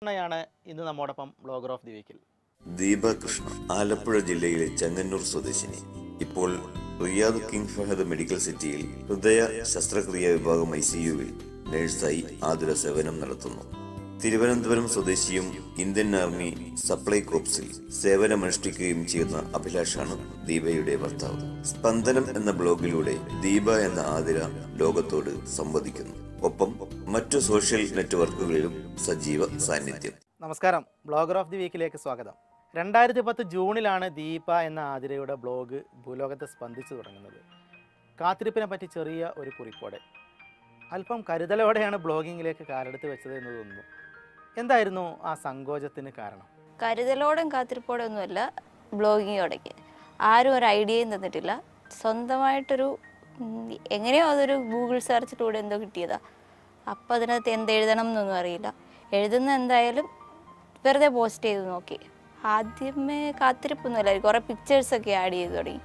കൃഷ്ണയാണ് ഇന്ന് നമ്മോടൊപ്പം blogger of the വീക്കിൽ. ദീപകൃഷ്ണ ആലപ്പുഴ ജില്ലയിലെ ചെങ്ങന്നൂർ സ്വദേശിനി. ഇപ്പോൾ റിയാദ് കിങ് ഫഹദ് മെഡിക്കൽ സിറ്റിയിൽ ഹൃദയ ശസ്ത്രക്രിയാ വിഭാഗം ഐ സി യുവിൽ നഴ്സായി ആതുര സേവനം നടത്തുന്നു. തിരുവനന്തപുരം സ്വദേശിയും ഇന്ത്യൻ ആർമി സപ്ലൈ കോപ്സിൽ സേവനമനുഷ്ഠിക്കുകയും ചെയ്യുന്ന അഭിലാഷാണ് ദീപയുടെ ഭർത്താവ്. സ്പന്ദനം എന്ന ബ്ലോഗിലൂടെ ദീപ എന്ന ആതിര ലോകത്തോട് സംവദിക്കുന്നു. ഒപ്പം മറ്റു സോഷ്യൽ നെറ്റ്വർക്കുകളിലും സജീവ സാന്നിധ്യം. നമസ്കാരം. ബ്ലോഗർ ഓഫ് ദി വീക്കിലേക്ക് സ്വാഗതം. രണ്ടായിരത്തി പത്ത് ജൂണിലാണ് ദീപ എന്ന ആതിരയുടെ ബ്ലോഗ് ഭൂലോകത്തെ സ്പന്ദിച്ചു തുടങ്ങുന്നത്. കാത്തിരിപ്പിനെ പറ്റി ചെറിയ ഒരു കുറിപ്പോടെ. അല്പം കരുതലോടെയാണ് ബ്ലോഗിങ്ങിലേക്ക് കാലെടുത്ത് വെച്ചത് എന്ന് തോന്നുന്നു. എന്തായിരുന്നു ആ സങ്കോചത്തിന് കാരണം? കരുതലോടും കാത്തിരിപ്പോടെ ഒന്നുമല്ല ബ്ലോഗിങ് ആരും ഒരു ഐഡിയയും തന്നിട്ടില്ല. സ്വന്തമായിട്ടൊരു എങ്ങനെയോ അതൊരു ഗൂഗിൾ സെർച്ചിലൂടെ എന്തോ കിട്ടിയതാ. അപ്പം അതിനകത്ത് എന്ത് എഴുതണം എന്നൊന്നും അറിയില്ല. എഴുതുന്ന എന്തായാലും വെറുതെ പോസ്റ്റ് ചെയ്ത് നോക്കി. ആദ്യമേ കാത്തിരിപ്പൊന്നുമില്ല കുറേ പിക്ചേഴ്സൊക്കെ ആഡ് ചെയ്ത് തുടങ്ങി.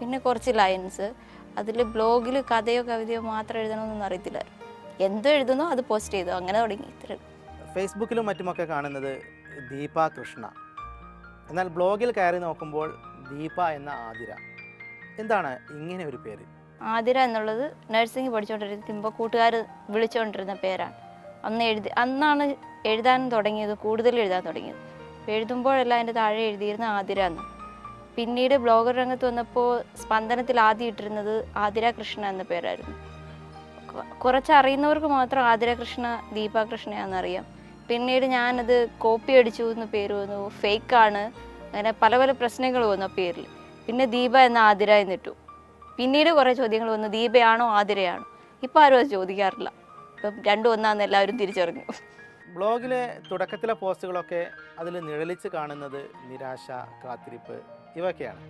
പിന്നെ കുറച്ച് ലൈൻസ് അതിൽ ബ്ലോഗിൽ കഥയോ കവിതയോ മാത്രം എഴുതണമെന്നൊന്നും അറിയത്തില്ലായിരുന്നു എന്തോ എഴുതുന്നോ അത് പോസ്റ്റ് ചെയ്തു. അങ്ങനെ തുടങ്ങി. ഇത്ര ഫേസ്ബുക്കിലും മറ്റുമൊക്കെ കാണുന്നത് ദീപ കൃഷ്ണ. എന്നാൽ ബ്ലോഗിൽ കയറി നോക്കുമ്പോൾ ദീപ എന്ന ആതിര. എന്താണ് ഇങ്ങനെ ഒരു പേര്? ആതിര എന്നുള്ളത് നഴ്സിംഗ് പഠിച്ചുകൊണ്ടിരിക്കുമ്പോൾ കൂട്ടുകാർ വിളിച്ചുകൊണ്ടിരുന്ന പേരാണ്. അന്ന് എഴുതി അന്നാണ് എഴുതാൻ തുടങ്ങിയത് കൂടുതൽ എഴുതാൻ തുടങ്ങിയത്. എഴുതുമ്പോഴെല്ലാം അതിന്റെ താഴെ എഴുതിയിരുന്ന ആതിര എന്ന്. പിന്നീട് ബ്ലോഗർ രംഗത്ത് വന്നപ്പോൾ സ്പന്ദനത്തിൽ ആദ്യം ഇട്ടിരുന്നത് ആതിര കൃഷ്ണ എന്ന പേരായിരുന്നു. കുറച്ച് അറിയുന്നവർക്ക് മാത്രം ആതിര കൃഷ്ണ ദീപ കൃഷ്ണയാണെന്നറിയാം പിന്നീട് ഞാനത് കോപ്പി അടിച്ചു എന്ന് പേര് വന്നു ഫേക്കാണ്. അങ്ങനെ പല പല പ്രശ്നങ്ങൾ വന്നു ആ പേരിൽ. പിന്നെ ദീപ എന്ന ആതിര എന്നിട്ടു. പിന്നീട് കുറേ ചോദ്യങ്ങൾ വന്നു ദീപയാണോ ആതിരയാണോ? ഇപ്പം ആരും അത് ചോദിക്കാറില്ല. ഇപ്പം രണ്ടും ഒന്നാന്ന് എല്ലാവരും തിരിച്ചറിഞ്ഞു. ബ്ലോഗിലെ തുടക്കത്തിലെ പോസ്റ്റുകളൊക്കെ അതിൽ നിഴലിച്ച് കാണുന്നത് നിരാശ കാത്തിരിപ്പ് ഇവയൊക്കെയാണ്.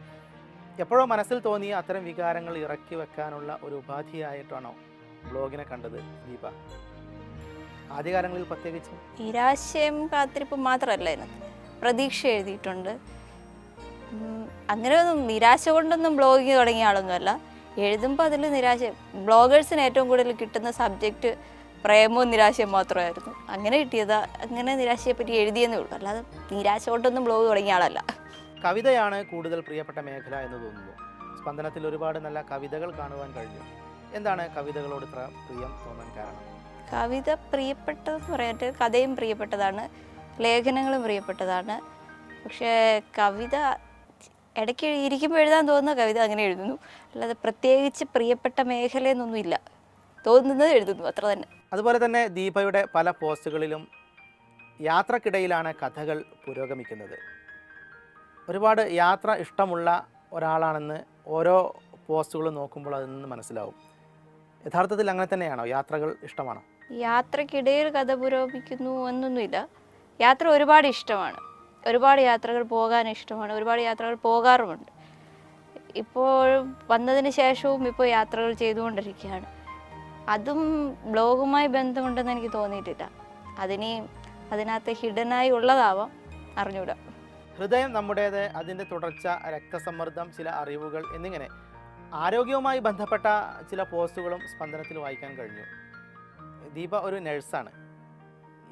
എപ്പോഴോ മനസ്സിൽ തോന്നി അത്തരം വികാരങ്ങൾ ഇറക്കി വെക്കാനുള്ള ഒരു ഉപാധിയായിട്ടാണോ ബ്ലോഗിനെ കണ്ടത് ദീപ? ആദ്യകാലങ്ങളിൽ പ്രത്യേകിച്ച്? നിരാശയും കാത്തിരിപ്പും മാത്രമല്ല പ്രതീക്ഷ എഴുതിയിട്ടുണ്ട്. അങ്ങനെ ഒന്നും നിരാശ കൊണ്ടൊന്നും ബ്ലോഗിങ് തുടങ്ങിയ ആളൊന്നുമല്ല. എഴുതുമ്പോൾ അതിൽ നിരാശ ബ്ലോഗേഴ്സിന് ഏറ്റവും കൂടുതൽ കിട്ടുന്ന സബ്ജക്റ്റ് പ്രേമവും നിരാശയും മാത്രമായിരുന്നു. അങ്ങനെ കിട്ടിയതാ അങ്ങനെ നിരാശയെ പറ്റി എഴുതിയെന്നേ ഉള്ളൂ. അല്ലാതെ നിരാശ കൊണ്ടൊന്നും ബ്ലോഗ് തുടങ്ങിയ ആളല്ല. കവിതയാണ് കൂടുതൽ പ്രിയപ്പെട്ട മേഖല എന്ന് തോന്നുന്നു. സ്പന്ദനത്തിൽ ഒരുപാട് നല്ല കവിതകൾ കാണുവാൻ കഴിഞ്ഞു. എന്താണ് കവിതകളോട് ഇത്ര പ്രിയം തോന്നാൻ കാരണം? കവിത പ്രിയപ്പെട്ടതെന്ന് പറയാനായിട്ട് കഥയും പ്രിയപ്പെട്ടതാണ്. ലേഖനങ്ങളും പ്രിയപ്പെട്ടതാണ്. പക്ഷേ കവിത ഇടയ്ക്ക് ഇരിക്കുമ്പോൾ എഴുതാൻ തോന്നുന്ന കവിത അങ്ങനെ എഴുതുന്നു. അല്ലാതെ പ്രത്യേകിച്ച് പ്രിയപ്പെട്ട മേഖലയെന്നൊന്നും ഇല്ല തോന്നുന്നത് എഴുതുന്നു അത്ര തന്നെ. അതുപോലെ തന്നെ ദീപയുടെ പല പോസ്റ്റുകളിലും യാത്രക്കിടയിലാണ് കഥകൾ പുരോഗമിക്കുന്നത്. ഒരുപാട് യാത്ര ഇഷ്ടമുള്ള ഒരാളാണെന്ന് ഓരോ പോസ്റ്റുകളും നോക്കുമ്പോൾ അതിൽ നിന്ന് മനസ്സിലാവും. യഥാർത്ഥത്തിൽ അങ്ങനെ തന്നെയാണോ? യാത്രകൾ ഇഷ്ടമാണോ? യാത്രക്കിടയിൽ കഥ പുരോഗമിക്കുന്നു എന്നൊന്നുമില്ല. യാത്ര ഒരുപാട് ഇഷ്ടമാണ്. ഒരുപാട് യാത്രകൾ പോകാൻ ഇഷ്ടമാണ്. ഒരുപാട് യാത്രകൾ പോകാറുമുണ്ട്. ഇപ്പോൾ വന്നതിന് ശേഷവും ഇപ്പോൾ യാത്രകൾ ചെയ്തുകൊണ്ടിരിക്കുകയാണ്. അതും ബ്ലോഗുമായി ബന്ധമുണ്ടെന്ന് എനിക്ക് തോന്നിയിട്ടില്ല. അതിനി അതിനകത്ത് ഹിഡനായി ഉള്ളതാവാം അറിഞ്ഞൂടാ. ഹൃദയം നമ്മുടേത് അതിന്റെ തുടർച്ച രക്തസമ്മർദ്ദം ചില അറിവുകൾ എന്നിങ്ങനെ ആരോഗ്യവുമായി ബന്ധപ്പെട്ട ചില പോസ്റ്റുകളും സ്പന്ദനത്തിൽ വായിക്കാൻ കഴിഞ്ഞു. ദീപ ഒരു നഴ്സാണ്.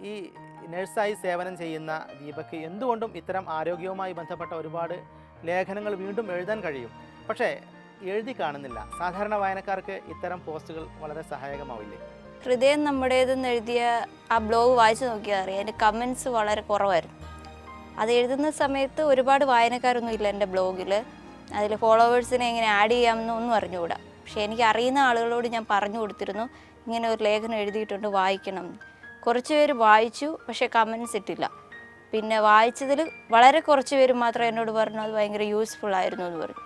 ഈ നഴ്സായി സേവനം ചെയ്യുന്ന ദീപക്ക് എന്തുകൊണ്ടും ഇത്തരം ആരോഗ്യവുമായി ബന്ധപ്പെട്ട ഒരുപാട് ലേഖനങ്ങൾ വീണ്ടും എഴുതാൻ കഴിയും. പക്ഷേ എഴുതി കാണുന്നില്ല. സാധാരണ വായനക്കാർക്ക് ഇത്തരം പോസ്റ്റുകൾ വളരെ സഹായകമാവില്ലേ? ഹൃദയം നമ്മുടേതെന്ന് എഴുതിയ ആ ബ്ലോഗ് വായിച്ചു നോക്കിയാൽ അറിയാം. എന്റെ കമൻസ് വളരെ കുറവായിരുന്നു. അത് എഴുതുന്ന സമയത്ത് ഒരുപാട് വായനക്കാരൊന്നും ഇല്ല എന്റെ ബ്ലോഗിൽ. അതിൽ ഫോളോവേഴ്സിനെ എങ്ങനെ ആഡ് ചെയ്യാമെന്നൊന്നും അറിഞ്ഞുകൂടാ. പക്ഷേ എനിക്ക് അറിയുന്ന ആളുകളോട് ഞാൻ പറഞ്ഞു കൊടുത്തിരുന്നു. ഇങ്ങനെ ഒരു ലേഖനം എഴുതിയിട്ടുണ്ട് വായിക്കണം. കുറച്ച് പേര് വായിച്ചു പക്ഷേ കമൻസ് ഇട്ടില്ല. പിന്നെ വായിച്ചതിൽ വളരെ കുറച്ച് പേര് മാത്രം എന്നോട് പറഞ്ഞു അത് ഭയങ്കര യൂസ്ഫുൾ ആയിരുന്നു എന്ന് പറഞ്ഞു.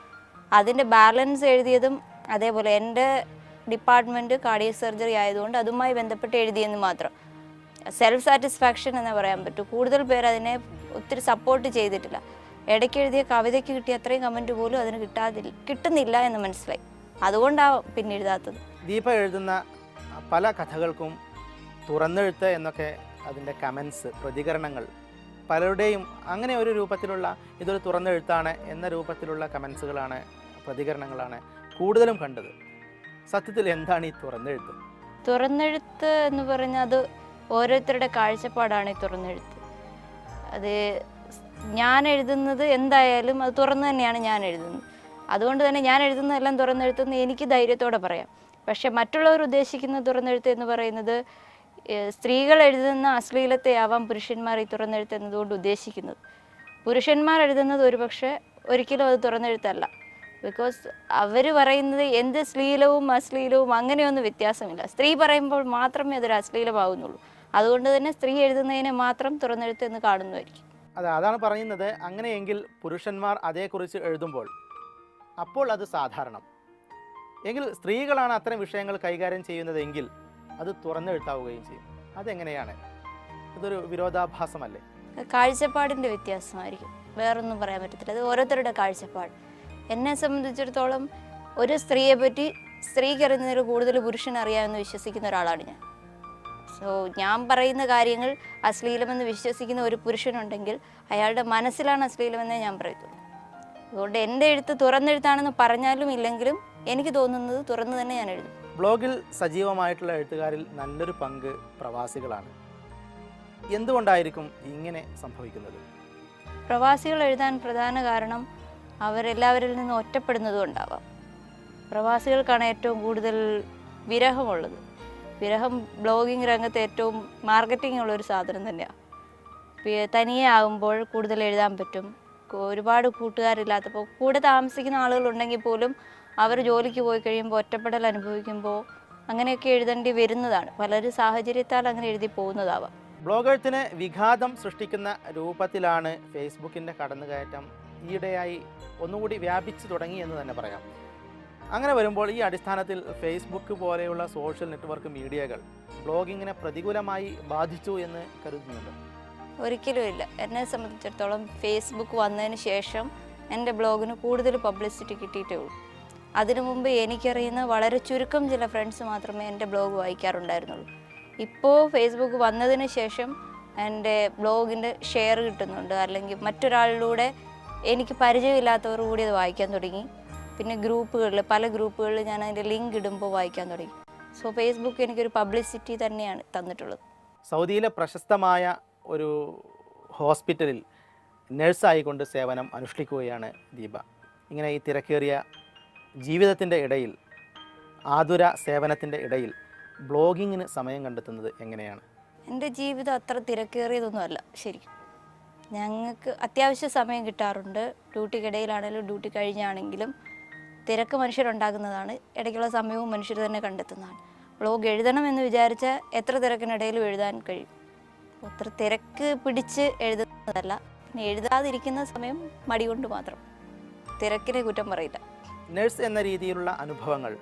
അതിന്റെ ബാലൻസ് എഴുതിയതും അതേപോലെ എന്റെ ഡിപ്പാർട്ട്മെന്റ് കാർഡിയ സർജറി ആയതുകൊണ്ട് അതുമായി ബന്ധപ്പെട്ട് എഴുതിയെന്ന് മാത്രം. സെൽഫ് സാറ്റിസ്ഫാക്ഷൻ എന്ന് പറയാൻ പറ്റും. കൂടുതൽ പേർ അതിനെ ഒത്തിരി സപ്പോർട്ട് ചെയ്തിട്ടില്ല. ഇടയ്ക്ക് എഴുതിയ കവിതയ്ക്ക് കിട്ടിയ അത്രയും കമന്റ് പോലും അതിന് കിട്ടാതില്ല കിട്ടുന്നില്ല എന്ന് മനസ്സിലായി. അതുകൊണ്ടാണ് പിന്നെ എഴുതാത്തത് ദീപ എഴുതുന്ന പല കഥകൾക്കും തുറന്നെഴുത്ത് എന്നൊക്കെ അതിന്റെ കമൻസ് പ്രതികരണങ്ങൾ പലരുടെയും അങ്ങനെ ഒരു രൂപത്തിലുള്ള ഇതൊരു തുറന്നെഴുത്താണ് എന്ന രൂപത്തിലുള്ള കമൻസുകളാണ് പ്രതികരണങ്ങളാണ് കൂടുതലും കണ്ടത്. സത്യത്തിൽ എന്താണ് ഈ തുറന്നെഴുത്ത്? തുറന്നെഴുത്ത് എന്ന് പറഞ്ഞാൽ അത് ഓരോരുത്തരുടെ കാഴ്ചപ്പാടാണ് ഈ തുറന്നെഴുത്ത്. അത് ഞാൻ എഴുതുന്നത് എന്തായാലും അത് തുറന്നു തന്നെയാണ് ഞാൻ എഴുതുന്നത്. അതുകൊണ്ട് തന്നെ ഞാൻ എഴുതുന്നതെല്ലാം തുറന്നെഴുത്തുന്ന എനിക്ക് ധൈര്യത്തോടെ പറയാം. പക്ഷെ മറ്റുള്ളവർ ഉദ്ദേശിക്കുന്ന തുറന്നെഴുത്ത് എന്ന് പറയുന്നത് സ്ത്രീകൾ എഴുതുന്ന അശ്ലീലത്തെയാവാം പുരുഷന്മാർ ഈ തുറന്നെഴുത്ത് എന്നതുകൊണ്ട് ഉദ്ദേശിക്കുന്നത്. പുരുഷന്മാർ എഴുതുന്നത് ഒരുപക്ഷെ ഒരിക്കലും അത് തുറന്നെഴുത്തല്ല. ബിക്കോസ് അവർ പറയുന്നത് എന്ത് ശ്ലീലവും അശ്ലീലവും അങ്ങനെയൊന്നും വ്യത്യാസമില്ല. സ്ത്രീ പറയുമ്പോൾ മാത്രമേ അതൊരു അശ്ലീലമാകുന്നുള്ളൂ അതുകൊണ്ട് തന്നെ സ്ത്രീ എഴുതുന്നതിനെ മാത്രം തുറന്നെഴുത്ത് എന്ന് കാണുന്നതായിരിക്കും. അതെ അതാണ് പറയുന്നത്. അങ്ങനെയെങ്കിൽ പുരുഷന്മാർ അതേക്കുറിച്ച് എഴുതുമ്പോൾ അപ്പോൾ അത് സാധാരണം. എങ്കിൽ സ്ത്രീകളാണ് അത്തരം വിഷയങ്ങൾ കൈകാര്യം ചെയ്യുന്നതെങ്കിൽ അത് തുറന്നെഴുത്താവുകയും ചെയ്യും. അതെങ്ങനെയാണ്? ഇതൊരു വിരോധാഭാസമല്ലേ? കാഴ്ചപ്പാടിന്റെ വ്യത്യാസമായിരിക്കും. വേറൊന്നും പറയാൻ പറ്റത്തില്ല. അത് ഓരോരുത്തരുടെ കാഴ്ചപ്പാട്. എന്നെ സംബന്ധിച്ചിടത്തോളം ഒരു സ്ത്രീയെ പറ്റി സ്ത്രീക്ക് അറിയുന്നതിൽ കൂടുതൽ പുരുഷൻ അറിയാമെന്ന് വിശ്വസിക്കുന്ന ഒരാളാണ് ഞാൻ. സോ ഞാൻ പറയുന്ന കാര്യങ്ങൾ അശ്ലീലമെന്ന് വിശ്വസിക്കുന്ന ഒരു പുരുഷനുണ്ടെങ്കിൽ അയാളുടെ മനസ്സിലാണ് അശ്ലീലമെന്നേ ഞാൻ പറയത്തുള്ളൂ അതുകൊണ്ട് എന്റെ എഴുത്ത് തുറന്നെഴുത്താണെന്ന് പറഞ്ഞാലും ഇല്ലെങ്കിലും എനിക്ക് തോന്നുന്നത് തുറന്നു തന്നെ ഞാൻ എഴുതും. ബ്ലോഗിൽ സജീവമായിട്ടുള്ള എഴുത്തുകാരിൽ നല്ലൊരു പങ്ക് പ്രവാസികളാണ്. എന്തുകൊണ്ടായിരിക്കും ഇങ്ങനെ സംഭവിക്കുന്നത്? പ്രവാസികൾ എഴുതാൻ പ്രധാന കാരണം അവരെല്ലാവരിൽ നിന്ന് ഒറ്റപ്പെടുന്നത് കൊണ്ടാവാം പ്രവാസികൾക്കാണ് ഏറ്റവും കൂടുതൽ വിരഹമുള്ളത്. വിരഹം ബ്ലോഗിംഗ് രംഗത്ത് ഏറ്റവും മാർക്കറ്റിംഗ് ഉള്ള ഒരു സാധനം തന്നെയാണ് തനിയെ ആകുമ്പോൾ കൂടുതൽ എഴുതാൻ പറ്റും. ഒരുപാട് കൂട്ടുകാരില്ലാത്തപ്പോൾ കൂടെ താമസിക്കുന്ന ആളുകളുണ്ടെങ്കിൽ പോലും അവർ ജോലിക്ക് പോയി കഴിയുമ്പോൾ ഒറ്റപ്പെടൽ അനുഭവിക്കുമ്പോൾ അങ്ങനെയൊക്കെ എഴുതേണ്ടി വരുന്നതാണ്. പലരും സാഹചര്യത്താൽ അങ്ങനെ എഴുതി പോകുന്നതാവാം. ബ്ലോഗേഴ്സിന് വിഘാതം സൃഷ്ടിക്കുന്ന രൂപത്തിലാണ് ഫേസ്ബുക്കിന്റെ കടന്നുകയറ്റം ഈയിടെയായി ഒന്നുകൂടി വ്യാപിച്ചു തുടങ്ങി എന്ന് തന്നെ പറയാം. അങ്ങനെ വരുമ്പോൾ ഈ അടിസ്ഥാനത്തിൽ ഫേസ്ബുക്ക് പോലെയുള്ള സോഷ്യൽ നെറ്റ്വർക്ക് മീഡിയകൾ ബ്ലോഗിങ്ങിനെ പ്രതികൂലമായി ബാധിച്ചു എന്ന് കരുതുന്നുണ്ട്. ഒരിക്കലും ഇല്ല. എന്നെ സംബന്ധിച്ചിടത്തോളം ഫേസ്ബുക്ക് വന്നതിന് ശേഷം എന്റെ ബ്ലോഗിന് കൂടുതൽ പബ്ലിസിറ്റി കിട്ടിയിട്ടേ ഉള്ളൂ. അതിനു മുമ്പ് എനിക്കറിയുന്ന വളരെ ചുരുക്കം ചില ഫ്രണ്ട്സ് മാത്രമേ എന്റെ ബ്ലോഗ് വായിക്കാറുണ്ടായിരുന്നുള്ളൂ. ഇപ്പോൾ ഫേസ്ബുക്ക് വന്നതിന് ശേഷം എന്റെ ബ്ലോഗിന്റെ ഷെയർ കിട്ടുന്നുണ്ട്. അല്ലെങ്കിൽ മറ്റൊരാളിലൂടെ എനിക്ക് പരിചയമില്ലാത്തവർ കൂടി അത് വായിക്കാൻ തുടങ്ങി. പിന്നെ ഗ്രൂപ്പുകളിൽ പല ഗ്രൂപ്പുകളിൽ ഞാൻ അതിന്റെ ലിങ്ക് ഇടുമ്പോൾ വായിക്കാൻ തുടങ്ങി. സോ ഫേസ്ബുക്ക് എനിക്കൊരു പബ്ലിസിറ്റി തന്നെയാണ് തന്നിട്ടുള്ളത്. സൗദിയിലെ പ്രശസ്തമായ ഒരു ഹോസ്പിറ്റലിൽ നഴ്സായിക്കൊണ്ട് സേവനം അനുഷ്ഠിക്കുകയാണ് ദീപ. ഇങ്ങനെ ഈ തിരക്കേറിയ ജീവിതത്തിന്റെ ഇടയിൽ ആതുര സേവനത്തിന്റെ ഇടയിൽ ബ്ലോഗിങ്ങിന് സമയം കണ്ടെത്തുന്നത് എങ്ങനെയാണ്? എന്റെ ജീവിതം അത്ര തിരക്കേറിയതൊന്നുമല്ല ശരി ഞങ്ങൾക്ക് അത്യാവശ്യ സമയം കിട്ടാറുണ്ട്. ഡ്യൂട്ടിക്കിടയിലാണെങ്കിലും ഡ്യൂട്ടി കഴിഞ്ഞാണെങ്കിലും തിരക്ക് മനുഷ്യരുണ്ടാകുന്നതാണ് ഇടയ്ക്കുള്ള സമയവും മനുഷ്യർ തന്നെ കണ്ടെത്തുന്നതാണ്. ബ്ലോഗ് എഴുതണം എന്ന് വിചാരിച്ചാൽ എത്ര തിരക്കിനിടയിലും എഴുതാൻ കഴിയും. അത്ര തിരക്ക് പിടിച്ച് എഴുതുന്നതല്ല. പിന്നെ എഴുതാതിരിക്കുന്ന സമയം മടി കൊണ്ട് മാത്രം. തിരക്കിനെ കുറ്റം പറയില്ല. നഴ്സ് എന്ന രീതിയിലുള്ള അനുഭവങ്ങൾ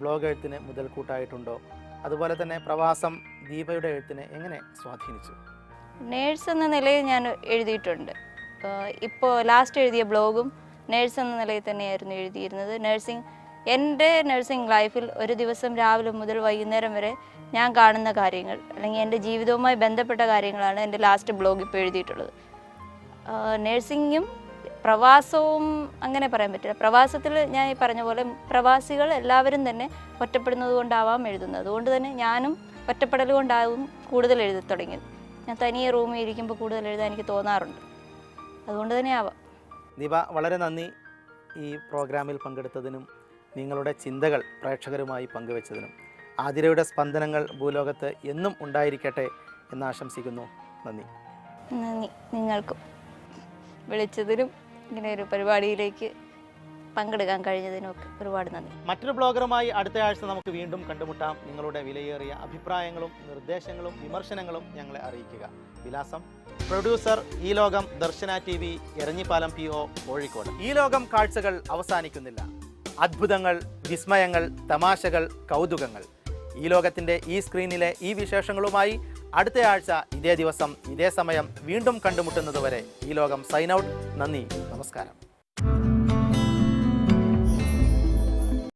ബ്ലോഗ് എഴുത്തിന് മുതൽക്കൂട്ടായിട്ടുണ്ടോ? അതുപോലെ തന്നെ പ്രവാസം ദീപയുടെ എഴുത്തിനെ എങ്ങനെ സ്വാധീനിച്ചു? നേഴ്സ് എന്ന നിലയിൽ ഞാൻ എഴുതിയിട്ടുണ്ട്. ഇപ്പോൾ ലാസ്റ്റ് എഴുതിയ ബ്ലോഗും നേഴ്സ് എന്ന നിലയിൽ തന്നെയായിരുന്നു എഴുതിയിരുന്നത്. നഴ്സിംഗ് എന്റെ നഴ്സിംഗ് ലൈഫിൽ ഒരു ദിവസം രാവിലെ മുതൽ വൈകുന്നേരം വരെ ഞാൻ കാണുന്ന കാര്യങ്ങൾ അല്ലെങ്കിൽ എന്റെ ജീവിതവുമായി ബന്ധപ്പെട്ട കാര്യങ്ങളാണ് എന്റെ ലാസ്റ്റ് ബ്ലോഗ് ഇപ്പോൾ എഴുതിയിട്ടുള്ളത്. നഴ്സിംഗും പ്രവാസവും അങ്ങനെ പറയാൻ പറ്റില്ല. പ്രവാസത്തിൽ ഞാൻ ഈ പറഞ്ഞ പോലെ പ്രവാസികൾ എല്ലാവരും തന്നെ ഒറ്റപ്പെടുന്നത് കൊണ്ടാവാം എഴുതുന്നത്. അതുകൊണ്ട് തന്നെ ഞാനും ഒറ്റപ്പെടൽ കൊണ്ടാവും കൂടുതൽ എഴുതി തുടങ്ങിയത്. ഞാൻ തനിയെ റൂമിൽ ഇരിക്കുമ്പോൾ കൂടുതൽ എഴുതാൻ എനിക്ക് തോന്നാറുണ്ട്. അതുകൊണ്ട് തന്നെ ആവാം. ദീപ വളരെ നന്ദി ഈ പ്രോഗ്രാമിൽ പങ്കെടുത്തതിനും നിങ്ങളുടെ ചിന്തകൾ പ്രേക്ഷകരുമായി പങ്കുവച്ചതിനും. ആതിരയുടെ സ്പന്ദനങ്ങൾ ഭൂലോകത്ത് എന്നും ഉണ്ടായിരിക്കട്ടെ എന്ന് ആശംസിക്കുന്നു. നന്ദി. നന്ദി. നിങ്ങൾക്കും വിളിച്ചതിനും ഇങ്ങനെ ഒരു പരിപാടിയിലേക്ക് പങ്കെടുക്കാൻ കഴിഞ്ഞതിനൊക്കെ ഒരുപാട് നന്ദി. മറ്റൊരു ബ്ലോഗറുമായി അടുത്ത ആഴ്ച നമുക്ക് വീണ്ടും കണ്ടുമുട്ടാം. നിങ്ങളുടെ വിലയേറിയ അഭിപ്രായങ്ങളും നിർദ്ദേശങ്ങളും വിമർശനങ്ങളും ഞങ്ങളെ അറിയിക്കുക. വിലാസം. പ്രൊഡ്യൂസർ ഈ ലോകം Darshana T V Eranjipalam P O Kozhikode. ഈ ലോകം കാഴ്ചകൾ അവസാനിക്കുന്നില്ല. അത്ഭുതങ്ങൾ വിസ്മയങ്ങൾ തമാശകൾ കൗതുകങ്ങൾ. ഈ ലോകത്തിന്റെ ഈ സ്ക്രീനിലെ ഈ വിശേഷങ്ങളുമായി അടുത്ത ആഴ്ച ഇതേ ദിവസം ഇതേ സമയം വീണ്ടും കണ്ടുമുട്ടുന്നതുവരെ ഈ ലോകം സൈൻ ഔട്ട്. നന്ദി നമസ്കാരം.